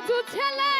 কিছু ছেলে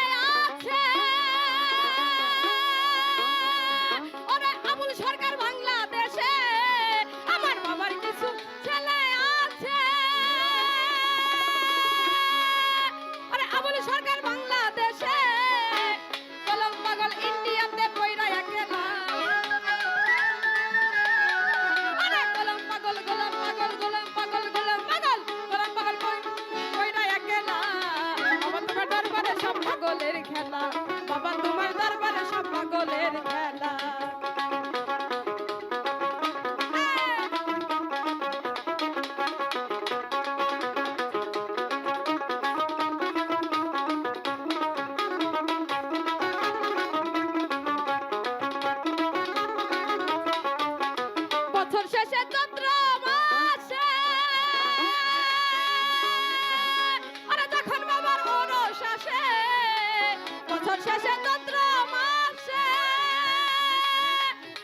শেষে চন্দ্র মাসে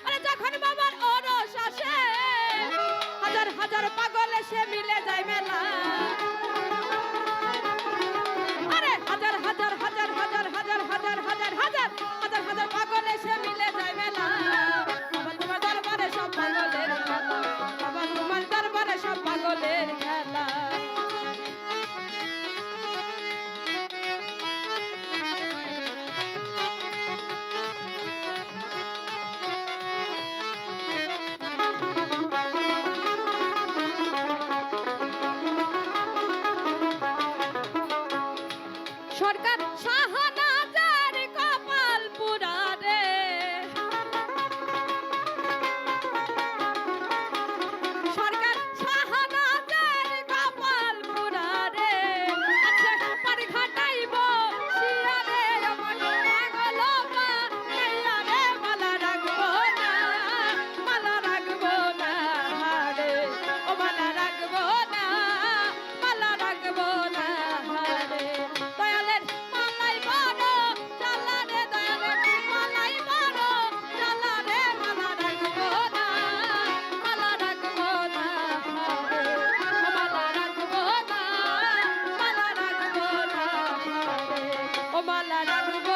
আরে যখন বাবার অরস আসে, হাজার হাজার পাগলে সে মিলে যায় মেলা সরকার সাহা ও মালা রাখব